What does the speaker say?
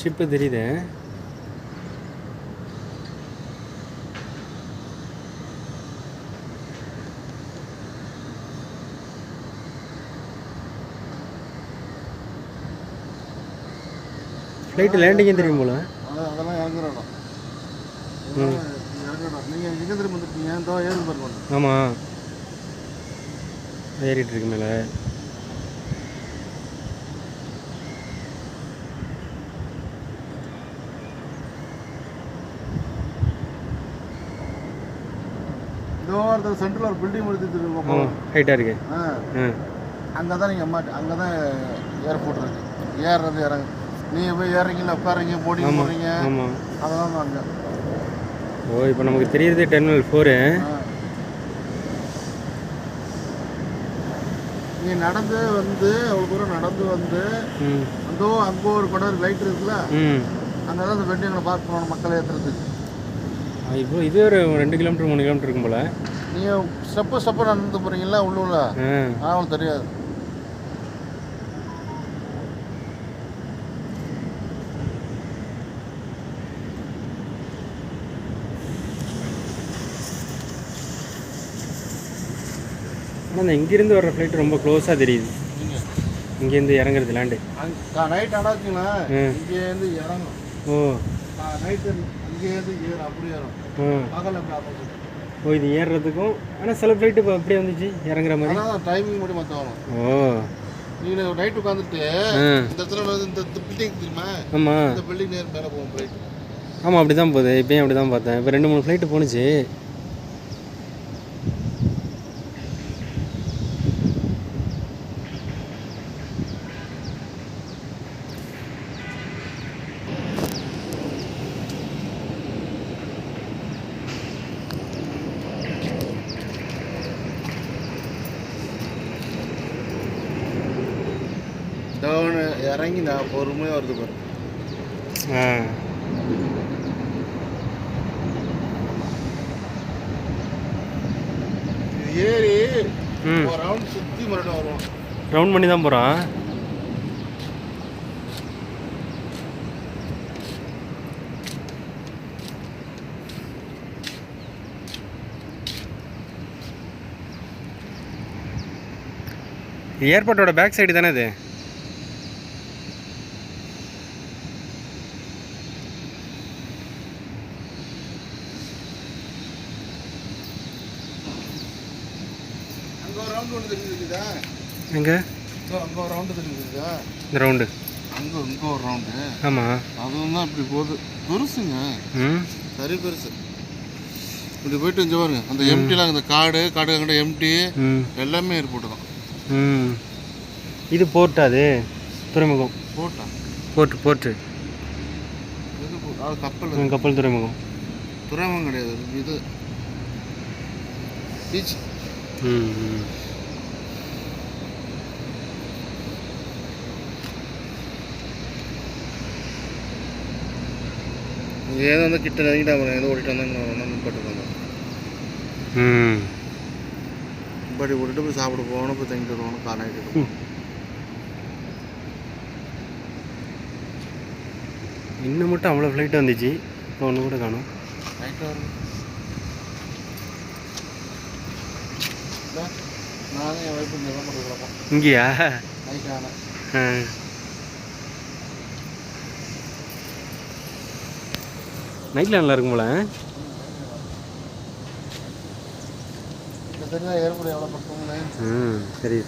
Ship தெரியுது. Flight லேண்டிங்கும் தெரியும் போல. அதெல்லாம் இறங்குற இடம் இதெல்லாம் இறங்குற இடம் நீங்கள் எங்கே திரும்ப வந்துருக்கீங்க? இதோ ஏறு பாருங்க. ஆமாம் ஏறிட்டு இருக்கு மேலே. இதோ ஒருத்தர் சென்டரில் ஒரு பில்டிங் ஆமாம் ஹைட்டாக இருக்கு. அங்கே தான் நீங்கள் மாட்டு அங்கே தான் ஏர்போர்ட் இருக்கு ஏறுறது இறங்கு. நீங்கள் போய் ஏறீங்களா உட்காரீங்க போடுறீங்க ஆமாம் அதெல்லாம் அங்கே. ஓ இப்போ நமக்கு தெரியுறது டெர்மினல் ஃபோரு நீ நடந்து வந்து அவ்வளோ தூரம் நடந்து வந்து அந்தோ அங்கே ஒரு படம் லைட் இருக்குல்ல? ம். அங்கே தான் அந்த வெண்டிங்களை பார்க்க போகணும் மக்களை ஏற்றுறதுக்கு இப்போ இது ஒரு ரெண்டு கிலோமீட்டர் மூணு கிலோமீட்டர் இருக்கும் போல. நீங்கள் ஸ்டெப்பு ஸ்டெப்பு நடந்து போகிறீங்களா உள்ளூரில்? ஆ. அவனுக்கு தெரியாது. ஆனால் இங்கேருந்து வர்ற ஃப்ளைட் ரொம்ப க்ளோஸாக தெரியுது. இங்கேருந்து இறங்குறது லேண்டு நைட் ம். இங்கேருந்து இறங்கும் ஓ. நைட்டு இங்கேருந்து ஏறும் அப்படி ஏறும். பகல் அப்படி ஆப்போசிட் ஓ இது ஏறுறதுக்கும் ஆனால் சில ஃப்ளைட்டு இப்போ அப்படியே வந்துச்சு இறங்குற மாதிரி. அதான் டைமிங் மட்டும் மாற்றணும் ஓ. நீங்கள் நைட் உட்காந்துட்டு இந்த இடத்துல இந்த பில்டிங் தெரியுமா? ஆமாம் இந்த பில்டிங் நேர் மேலே போகும் ஃப்ளைட் ஆமாம் அப்படி தான் போகுது. இப்போயும் அப்படி தான் பார்த்தேன். இப்போ ரெண்டு மூணு ஃப்ளைட்டு போணுச்சு. டவுன் இறங்கி நான் பொறுமையாக வருது பாரு. ஏறி ரவுண்ட் சுற்றி மறுபடியும் வருவோம். ரவுண்ட் பண்ணி தான் போகிறான் ஏர்போர்ட்டோட பேக் சைடு தானே இது? அங்கே ஒரு ரவுண்டு ஒன்று எங்கே? அங்கே ஒரு ரவுண்டு தெரிஞ்சுக்குதா இந்த ரவுண்டு அங்கே இங்கே ஒரு ரவுண்டு ஆமாம் அதுவும் தான் இப்படி போகுது. பெருசுங்க. ம். சரி பெருசு. இப்படி போயிட்டு இங்கே பாருங்க. அந்த எம்டிலாம் இந்த காடு காடு கண்ட எம்டி எல்லாமே தான் ம். இது போர்ட்டா அது? துறைமுகம். போர்ட்டு போர்ட்டு இது போ- அது கப்பல். கப்பல் துறைமுகம். துறைமுகம் கிடையாது. இது. பீச் ம் ம் ஏதோ வந்து கிட்ட நெருங்கிட்டா பாருங்க ஏதோ ஓடிட்டு வந்தாங்க போட்டுருக்காங்க ம் படி விட்டுட்டு போய் சாப்பிட போகணும் போய் தங்கிட்டு வருவோம் கார் நைட்டு இன்னும் மட்டும் அவ்வளோ ஃப்ளைட் வந்துச்சு இப்போ ஒன்று கூட காணும் நைட்டு வரும் நானும் என் இங்கே தான் போட்டு கிடப்போம். இங்கேயா? நைட் ஆனால் ஆ. நைட்டில் நல்லா இருக்கும் போல இந்த தெரிஞ்சா ஏற்படும் எவ்வளோ பக்கம்னு ம் சரி.